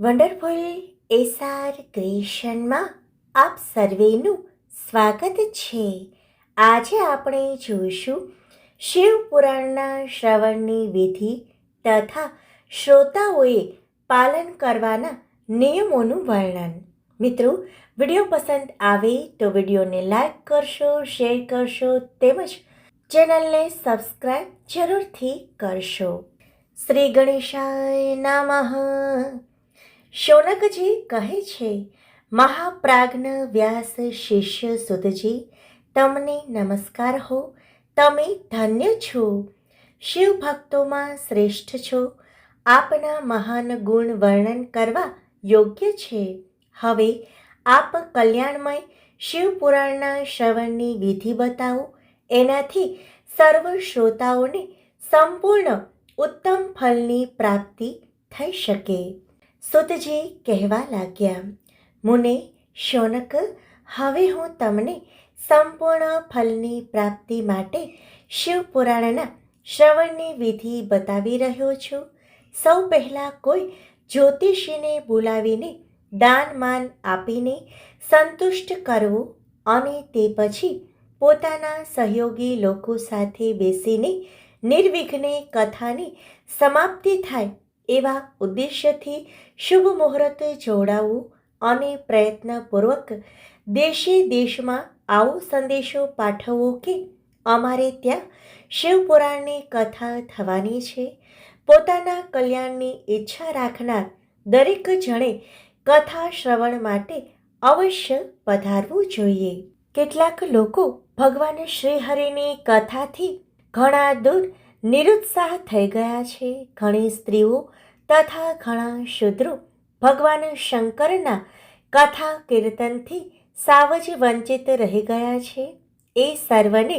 Wonderful SR ક્રિએશનમાં આપ સર્વેનું સ્વાગત છે. આજે આપણે જોઈશું શિવ પુરાણના શ્રવણની વિધિ તથા શ્રોતાઓએ પાલન કરવાના નિયમોનું વર્ણન. મિત્રો, વીડિયો પસંદ આવે તો વિડીયોને લાઈક કરશો, શેર કરશો તેમજ ચેનલને સબસ્ક્રાઈબ જરૂરથી કરશો. શ્રી ગણેશાય નમઃ. શૌનકજી કહે છે, મહાપ્રાજ્ઞ વ્યાસ શિષ્ય સુધજી, તમને નમસ્કાર હો. તમે ધન્ય છો. શિવ ભક્તોમાં શ્રેષ્ઠ છો. આપના મહાન ગુણ વર્ણન કરવા યોગ્ય છે. હવે આપ કલ્યાણમય શિવપુરાણના શ્રવણની વિધિ બતાવો. એનાથી સર્વ શ્રોતાઓને સંપૂર્ણ ઉત્તમ ફલની પ્રાપ્તિ થઈ શકે. સુતજી કહેવા લાગ્યા, મુને, શૌનક, હવે હું તમને સંપૂર્ણ ફલની પ્રાપ્તિ માટે શિવપુરાણના શ્રવણની વિધિ બતાવી રહ્યો છું. સૌ પહેલાં કોઈ જ્યોતિષીને બોલાવીને દાન માન આપીને સંતુષ્ટ કરવું અને તે પછી પોતાના સહયોગી લોકો સાથે બેસીને નિર્વિઘ્ને કથાની સમાપ્તિ થાય એવા ઉદ્દેશ્યથી શુભ મુહૂર્ત જોડાવવું અને પ્રયત્નપૂર્વક દેશે દેશમાં આવો સંદેશો પાઠવવો કે અમારે ત્યાં શિવપુરાણની કથા થવાની છે. પોતાના કલ્યાણની ઈચ્છા રાખનાર દરેક જણે કથા શ્રવણ માટે અવશ્ય પધારવું જોઈએ. કેટલાક લોકો ભગવાન શ્રીહરિની કથાથી ઘણા દૂર નિરુત્સાહ થઈ ગયા છે. ઘણી સ્ત્રીઓ તથા ઘણા શુદ્રો ભગવાન શંકરના કથા કીર્તનથી સાવજ વંચિત રહી ગયા છે. એ સર્વને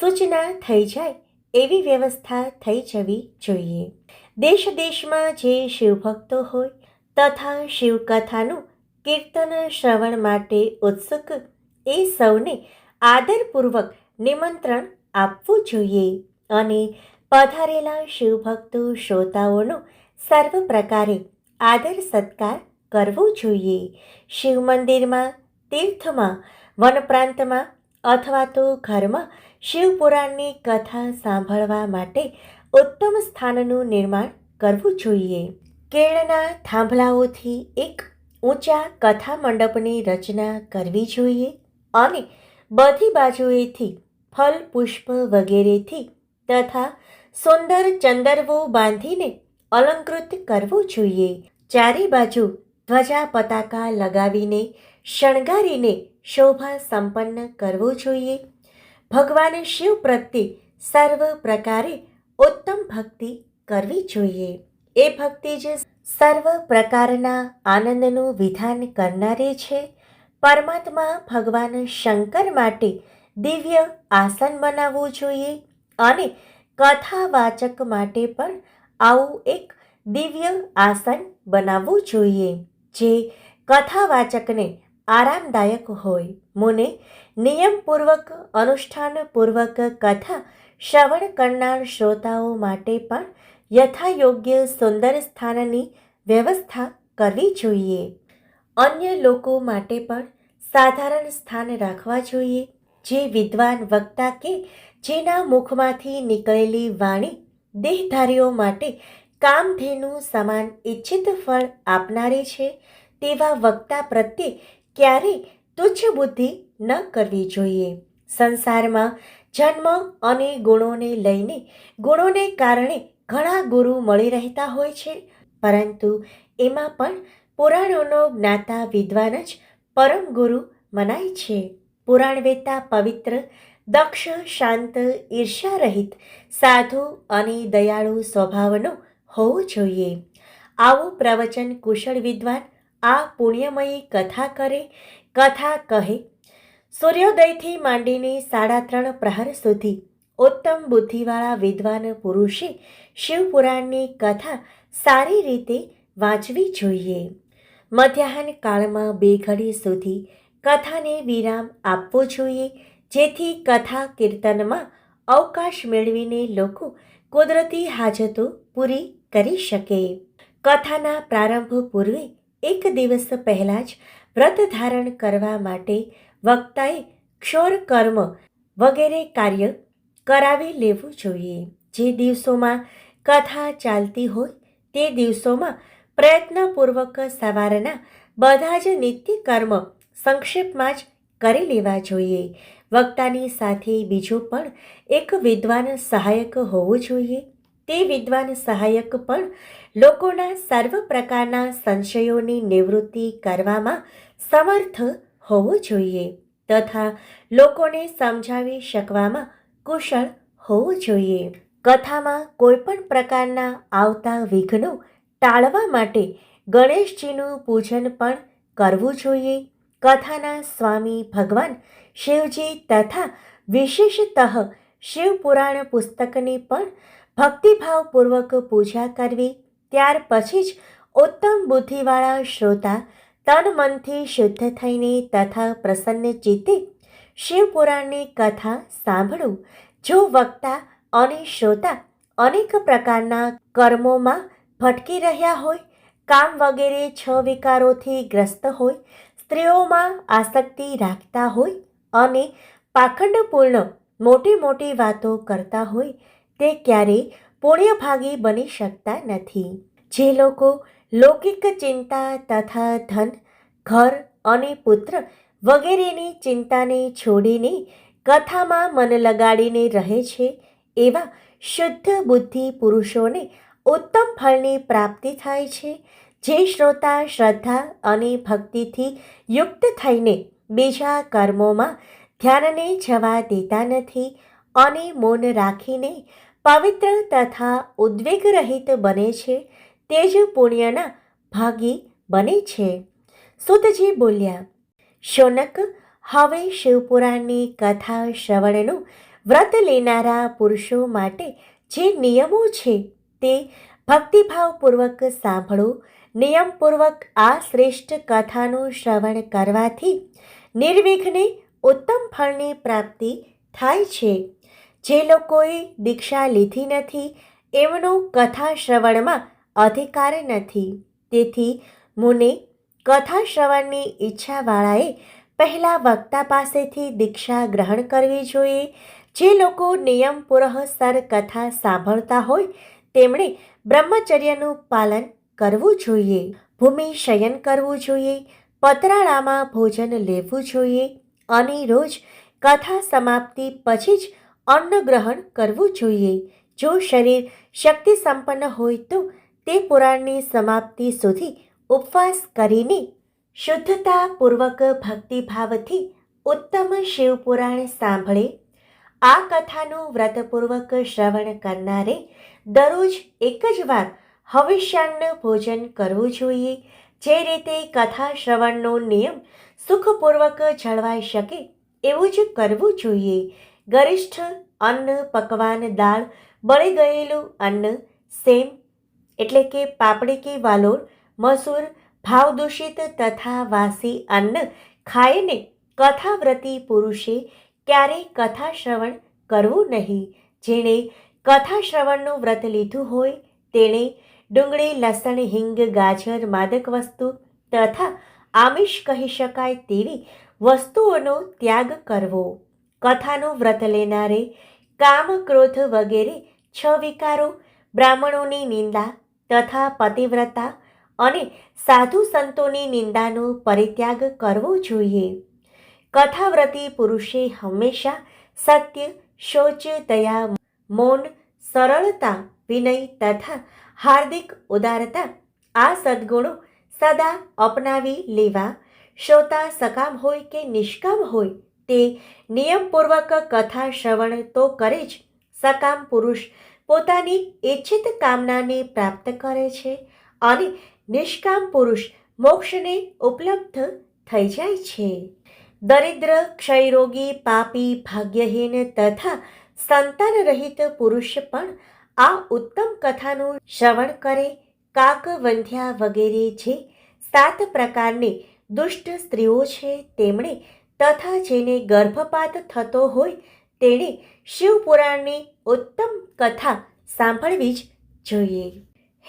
સૂચના થઈ જાય એવી વ્યવસ્થા થઈ જવી જોઈએ. દેશ દેશમાં જે શિવભક્તો હોય તથા શિવકથાનું કીર્તન શ્રવણ માટે ઉત્સુક, એ સૌને આદરપૂર્વક નિમંત્રણ આપવું જોઈએ અને પધારેલા શિવભક્તો શ્રોતાઓનો સર્વ પ્રકારે આદર સત્કાર કરવો જોઈએ. શિવ મંદિરમાં, તીર્થમાં, વનપ્રાંતમાં અથવા તો ઘરમાં શિવપુરાણની કથા સાંભળવા માટે ઉત્તમ સ્થાનનું નિર્માણ કરવું જોઈએ. કેળના થાંભલાઓથી એક ઊંચા કથા મંડપની રચના કરવી જોઈએ અને બધી બાજુએથી ફલ પુષ્પ વગેરેથી તથા સુંદર ચંદરવો બાંધીને અલંકૃત કરવું જોઈએ. ચારે બાજુ ધ્વજા પતાકા લગાવીને શણગારીને શોભા સંપન્ન કરવું જોઈએ. ભગવાન શિવ પ્રત્યે સર્વ પ્રકારે ઉત્તમ ભક્તિ કરવી જોઈએ. એ ભક્તિ જ સર્વ પ્રકારના આનંદનું વિધાન કરનારી છે. પરમાત્મા ભગવાન શંકર માટે દિવ્ય આસન બનાવવું જોઈએ અને કથાવાચક માટે પણ આવું એક દિવ્ય આસન બનાવવું જોઈએ, જે કથાવાચકને આરામદાયક હોય. મને નિયમપૂર્વક, અનુષ્ઠાનપૂર્વક કથા શ્રવણ કરનાર શ્રોતાઓ માટે પણ યથાયોગ્ય સુંદર સ્થાનની વ્યવસ્થા કરવી જોઈએ. અન્ય લોકો માટે પણ સાધારણ સ્થાન રાખવા જોઈએ, જે વિદ્વાન વક્તા કે જેના મુખમાંથી નીકળેલી વાણી દેહધારીઓ માટે કામધેનું સમાન ઈચ્છિત ફળ આપનારી છે, તેવા વક્તા પ્રત્યે ક્યારેય તુચ્છ બુદ્ધિ ન કરવી જોઈએ. સંસારમાં જન્મ અને ગુણોને લઈને ગુણોને કારણે ઘણા ગુરુ મળી રહેતા હોય છે, પરંતુ એમાં પણ પુરાણોનો જ્ઞાતા વિદ્વાન જ પરમ ગુરુ મનાય છે. પુરાણ વેતા પવિત્ર દક્ષ, શાંત, ઈર્ષ્યારહિત, સાધુ અને દયાળુ સ્વભાવનો હોવો જોઈએ. આવું પ્રવચન કુશળ વિદ્વાન આ પુણ્યમયી કથા કરે, કથા કહે, સૂર્યોદયથી માંડીને સાડા ત્રણ પ્રહર સુધી ઉત્તમ બુદ્ધિવાળા વિદ્વાન પુરુષે શિવપુરાણની કથા સારી રીતે વાંચવી જોઈએ. મધ્યાહન કાળમાં બે ઘડી સુધી કથાને વિરામ આપવો જોઈએ. જેથી કથા કીર્તનમાં અવકાશ મેળવીને લોકો કુદરતી હાજતો પૂરી કરી શકે. કથાના પ્રારંભ પૂર્વે એક દિવસ પહેલાં જ વ્રત ધારણ કરવા માટે વક્તાએ ક્ષોર કર્મ વગેરે કાર્ય કરાવી લેવું જોઈએ. જે દિવસોમાં કથા ચાલતી હોય તે દિવસોમાં પ્રયત્નપૂર્વક સવારના બધા જ નિત્ય કર્મ સંક્ષેપમાં જ કરી લેવા જોઈએ. વક્તાની સાથે બીજું પણ એક વિદ્વાન સહાયક હોવું જોઈએ. તે વિદ્વાન સહાયક પણ લોકોના સર્વ પ્રકારના સંશયોની નિવૃત્તિ કરવામાં સમર્થ હોવું જોઈએ તથા લોકોને સમજાવી શકવામાં કુશળ હોવું જોઈએ. કથામાં કોઈપણ પ્રકારના આવતા વિઘ્નો ટાળવા માટે ગણેશજીનું પૂજન પણ કરવું જોઈએ. કથાના સ્વામી ભગવાન શિવજી તથા વિશેષતઃ શિવપુરાણ પુસ્તકની પણ ભક્તિભાવપૂર્વક પૂજા કરવી. ત્યાર પછી જ ઉત્તમ બુદ્ધિવાળા શ્રોતા તન મનથી શુદ્ધ થઈને તથા પ્રસન્ન ચિત્તે શિવપુરાણની કથા સાંભળવું. જો વક્તા અને શ્રોતા અનેક પ્રકારના કર્મોમાં ભટકી રહ્યા હોય, કામ વગેરે છ વિકારોથી ગ્રસ્ત હોય, સ્ત્રીઓમાં આસક્તિ રાખતા હોય અને પાખંડપૂર્ણ મોટી મોટી વાતો કરતા હોય તે ક્યારેય પુણ્યભાગી બની શકતા નથી. જે લોકો લૌકિક ચિંતા તથા ધન, ઘર અને પુત્ર વગેરેની ચિંતાને છોડીને કથામાં મન લગાડીને રહે છે, એવા શુદ્ધ બુદ્ધિ પુરુષોને ઉત્તમ ફળની પ્રાપ્તિ થાય છે, જે શ્રોતા શ્રદ્ધા અને ભક્તિથી યુક્ત થઈને બીજા કર્મોમાં ધ્યાનને જવા દેતા નથી અને મૌન રાખીને પવિત્ર તથા ઉદ્વેગરહિત બને છે, તે જ પુણ્યના ભાગી બને છે. સુતજી બોલ્યા, શોનક, હવે શિવપુરાણની કથા શ્રવણનું વ્રત લેનારા પુરુષો માટે જે નિયમો છે તે ભક્તિભાવપૂર્વક સાંભળો. નિયમપૂર્વક આ શ્રેષ્ઠ કથાનું શ્રવણ કરવાથી નિર્વિઘ્ને ઉત્તમ ફળની પ્રાપ્તિ થાય છે. જે લોકોએ દીક્ષા લીધી નથી, એમનો કથા શ્રવણમાં અધિકાર નથી. તેથી મુને કથા શ્રવણની ઈચ્છાવાળાએ પહેલાં વક્તા પાસેથી દીક્ષા ગ્રહણ કરવી જોઈએ. જે લોકો નિયમપૂર્વસર કથા સાંભળતા હોય, તેમણે બ્રહ્મચર્યનું પાલન કરવું જોઈએ. ભૂમિ શયન કરવું જોઈએ. પતરાળામાં ભોજન લેવું જોઈએ અને રોજ કથા સમાપ્તિ પછી જ અન્ન ગ્રહણ કરવું જોઈએ. જો શરીર શક્તિ સંપન્ન હોય તો તે પુરાણની સમાપ્તિ સુધી ઉપવાસ કરીને શુદ્ધતાપૂર્વક ભક્તિભાવથી ઉત્તમ શિવપુરાણ સાંભળે. આ કથાનું વ્રતપૂર્વક શ્રવણ કરનારે દરરોજ એક જ વાર હવિષ્યાન્ન ભોજન કરવું જોઈએ. જે રીતે કથા શ્રવણનો નિયમ સુખપૂર્વક જળવાઈ શકે, એવું જ કરવું જોઈએ. ગરિષ્ઠ અન્ન પકવાન દાળ, બળી ગયેલું અન્ન, સેમ, એટલે કે પાપડી કે વાલોર, મસૂર, ભાવદૂષિત તથા વાસી અન્ન ખાઈને કથાવ્રતી પુરુષે ક્યારેય કથા શ્રવણ કરવું નહીં. જેણે કથા શ્રવણનું વ્રત લીધું હોય, તેણે ડુંગળી, લસણ, હિંગ, ગાજર, માદક વસ્તુ તથા આમિષ કહી શકાય તેવી વસ્તુઓનો ત્યાગ કરવો. કથાનું વ્રત લેનારે કામ ક્રોધ વગેરે છ વિકારો, બ્રાહ્મણોની નિંદા તથા પતિવ્રતા અને સાધુ સંતોની નિંદાનો પરિત્યાગ કરવો જોઈએ. કથાવ્રતી પુરુષે હંમેશા સત્ય, શૌચ, દયા, મૌન, સરળતા, વિનય તથા હાર્દિક ઉદારતા, આ સદગુણો સદા અપનાવી લેવા, શ્રોતા સકામ હોય કે નિષ્કામ હોય તે નિયમપૂર્વક કથા શ્રવણ તો કરે જ. સકામ પુરુષ પોતાની ઈચ્છિત કામનાને પ્રાપ્ત કરે છે અને નિષ્કામ પુરુષ મોક્ષને ઉપલબ્ધ થઈ જાય છે. દરિદ્ર, ક્ષયરોગી, પાપી, ભાગ્યહીન તથા સંતાન રહિત પુરુષ પણ આ ઉત્તમ કથાનું શ્રવણ કરે કાક વંધ્યા વગેરે જે સાત પ્રકારની દુષ્ટ સ્ત્રીઓ છે. તેમણે તથા જેને ગર્ભપાત થતો હોય તેણે શિવપુરાણની ઉત્તમ કથા સાંભળવી જ જોઈએ.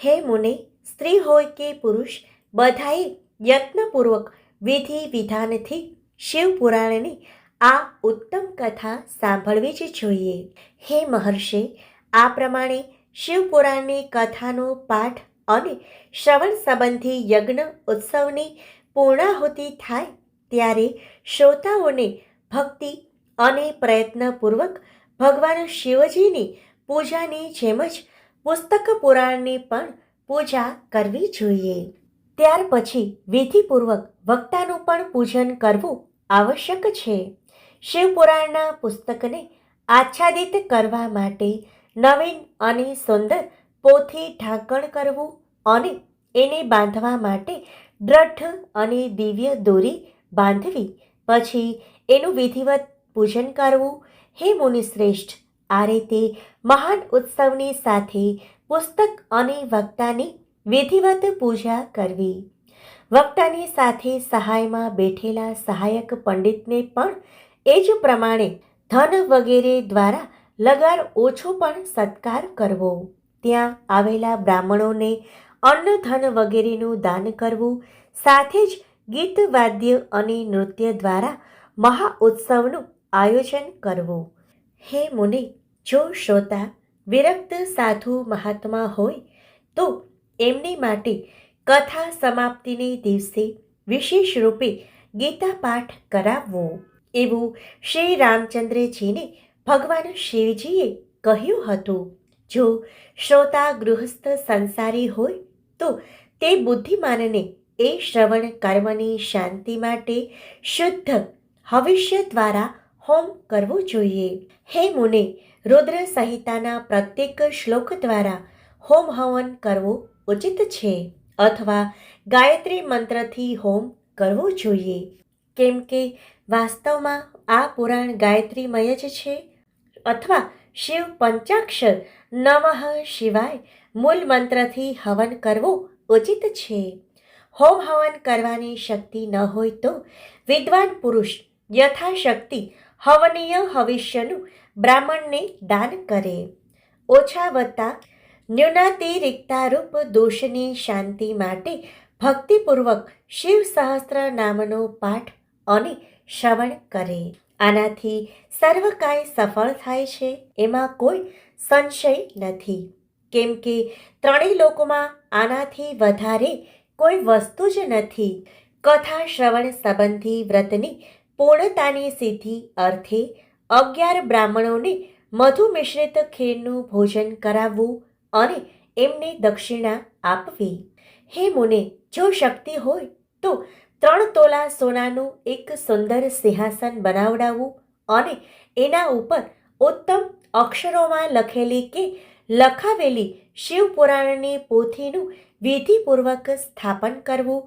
હે મુને, સ્ત્રી હોય કે પુરુષ, બધાએ યત્નપૂર્વક વિધિ વિધાનથી શિવપુરાણની આ ઉત્તમ કથા સાંભળવી જ જોઈએ. હે મહર્ષિ આ પ્રમાણે શિવપુરાણની કથાનો પાઠ અને શ્રવણ સંબંધી યજ્ઞ ઉત્સવની પૂર્ણાહુતિ થાય ત્યારે શ્રોતાઓને ભક્તિ અને પ્રયત્નપૂર્વક ભગવાન શિવજીની પૂજાની જેમ જ પુસ્તક પુરાણની પણ પૂજા કરવી જોઈએ. ત્યાર પછી વિધિપૂર્વક વક્તાનું પણ પૂજન કરવું આવશ્યક છે. શિવપુરાણના પુસ્તકને આચ્છાદિત કરવા માટે નવીન અને સુંદર પોથી ઢાંકણ કરવું અને એને બાંધવા માટે દ્રઢ અને દિવ્ય દોરી બાંધવી, પછી એનું વિધિવત પૂજન કરવું. હે મુનિશ્રેષ્ઠ, આ રીતે મહાન ઉત્સવની સાથે પુસ્તક અને વક્તાની વિધિવત પૂજા કરવી. વક્તાની સાથે સહાયમાં બેઠેલા સહાયક પંડિતને પણ એ જ પ્રમાણે ધન વગેરે દ્વારા લગાર ઓછો પણ સત્કાર કરવો. ત્યાં આવેલા બ્રાહ્મણોને અન્ન, ધન વગેરેનું દાન કરવું, સાથે જ ગીત, વાદ્ય અને નૃત્ય દ્વારા મહા ઉત્સવનું આયોજન કરવું. હે મુનિ, જો શ્રોતા વિરક્ત સાધુ મહાત્મા હોય, તો એમની માટે કથા સમાપ્તિને દિવસે વિશેષ રૂપે ગીતા પાઠ કરાવવો. એવું શ્રી રામચંદ્રજીને ભગવાન શિવજીએ કહ્યું હતું, જો શ્રોતા ગૃહસ્થ સંસારી હોય, તો તે બુદ્ધિમાનને એ શ્રવણ કર્મની શાંતિ માટે શુદ્ધ હવિષ્ય દ્વારા હોમ કરવો જોઈએ. હે મુને, રુદ્ર સંહિતાના પ્રત્યેક શ્લોક દ્વારા હોમ હવન કરવો ઉચિત છે અથવા ગાયત્રી મંત્રથી હોમ કરવો જોઈએ. કેમ કે વાસ્તવમાં આ પુરાણ ગાયત્રીમય જ છે અથવા શિવ પંચાક્ષર નમઃ શિવાય મૂલ મંત્રથી હવન કરવો ઉચિત છે. હોમ હવન કરવાની શક્તિ ન હોય તો વિદ્વાન પુરુષ યથાશક્તિ હવનીય હવિષ્યનું બ્રાહ્મણને દાન કરે. ઓછા વત્તા ન્યૂનાતિરિક્તારૂપ દોષની શાંતિ માટે ભક્તિપૂર્વક શિવ સહસ્ત્ર નામનો પાઠ અને શ્રવણ કરે. આનાથી સર્વ કાંઈ સફળ થાય છે, એમાં કોઈ સંશય નથી. કેમ કે ત્રણેય લોકોમાં આનાથી વધારે કોઈ વસ્તુ જ નથી. કથા શ્રવણ સંબંધી વ્રતની પૂર્ણતાની સિદ્ધિ અર્થે અગિયાર બ્રાહ્મણોને મધુ મિશ્રિત ખીરનું ભોજન કરાવવું અને એમને દક્ષિણા આપવી. હે મુને, જો શક્તિ હોય તો ત્રણ તોલા સોનાનું એક સુંદર સિંહાસન બનાવડાવવું અને એના ઉપર ઉત્તમ અક્ષરોમાં લખેલી કે લખાવેલી શિવપુરાણની પોથીનું વિધિપૂર્વક સ્થાપન કરવું,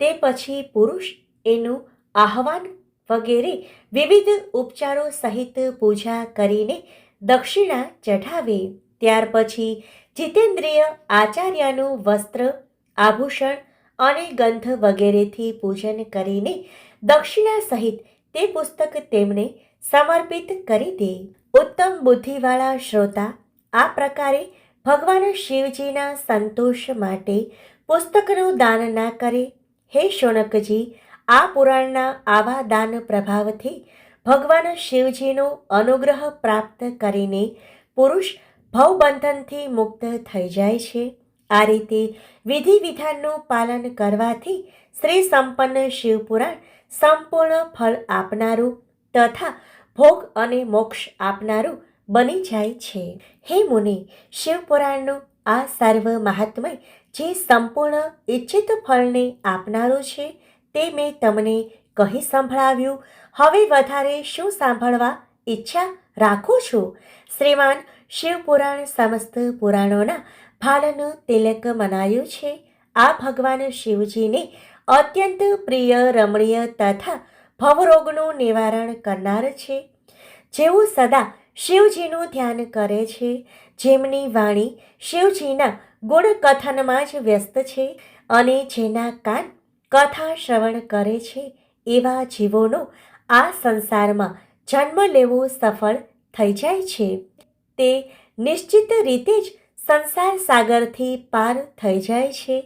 તે પછી પુરુષ એનું આહવાન વગેરે વિવિધ ઉપચારો સહિત પૂજા કરીને દક્ષિણા ચઢાવે. ત્યાર પછી જીતેન્દ્રિય આચાર્યનું વસ્ત્ર, આભૂષણ અને ગંધ વગેરેથી પૂજન કરીને દક્ષિણા સહિત તે પુસ્તક તેમને સમર્પિત કરી દે. ઉત્તમ બુદ્ધિવાળા શ્રોતા, આ પ્રકારે ભગવાન શિવજીના સંતોષ માટે પુસ્તકનું દાન ના કરે. હે શૌનકજી, આ પુરાણના આવા દાન પ્રભાવથી ભગવાન શિવજીનો અનુગ્રહ પ્રાપ્ત કરીને પુરુષ ભવબંધનથી મુક્ત થઈ જાય છે. આ રીતે વિધિ વિધાનનું પાલન કરવાથી શ્રી સંપન્ન શિવપુરાણ સંપૂર્ણ ફળ આપનારું તથા ભોગ અને મોક્ષ આપનારું બની જાય છે. હે મુનિ, શિવપુરાણનું આ સર્વ મહાત્મય જે સંપૂર્ણ ઈચ્છિત ફળને આપનારું છે તે મેં તમને કહી સંભળાવ્યું. હવે વધારે શું સાંભળવા ઈચ્છા રાખું છું? શ્રીમાન શિવપુરાણ સમસ્ત પુરાણોના ભાલનું તિલક મનાયું છે. આ ભગવાન શિવજીને અત્યંત પ્રિય રમણીય તથા ભવરોગનું નિવારણ કરનાર છે. જેઓ સદા શિવજીનું ધ્યાન કરે છે. જેમની વાણી શિવજીના ગુણકથનમાં જ વ્યસ્ત છે અને જેના કાન કથા શ્રવણ કરે છે, એવા જીવોનો આ સંસારમાં જન્મ લેવો સફળ થઈ જાય છે. તે નિશ્ચિત રીતે જ સંસાર સાગરથી પાર થઈ જાય છે.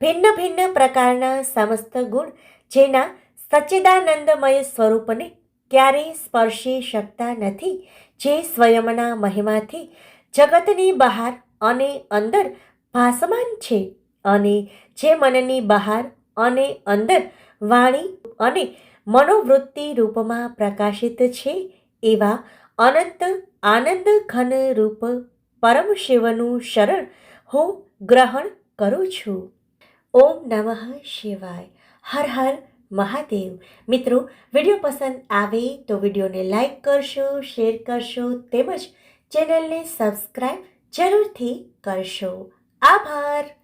ભિન્ન ભિન્ન પ્રકારના સમસ્ત ગુણ જેના સચ્ચિદાનંદમય સ્વરૂપને ક્યારેય સ્પર્શી શકતા નથી, જે સ્વયંના મહિમાથી જગતની બહાર અને અંદર ભાસમાન છે અને જે મનની બહાર અને અંદર વાણી અને મનોવૃત્તિ રૂપમાં પ્રકાશિત છે, એવા અનંત આનંદ ઘન રૂપ પરમ શિવનું શરણ હું ગ્રહણ કરું છું. ઓમ નમઃ શિવાય. હર હર મહાદેવ. મિત્રો, વીડિયો પસંદ આવે તો વિડીયોને લાઈક કરશો, શેર કરશો, તેમજ ચેનલને સબસ્ક્રાઈબ જરૂરથી કરશો. આભાર.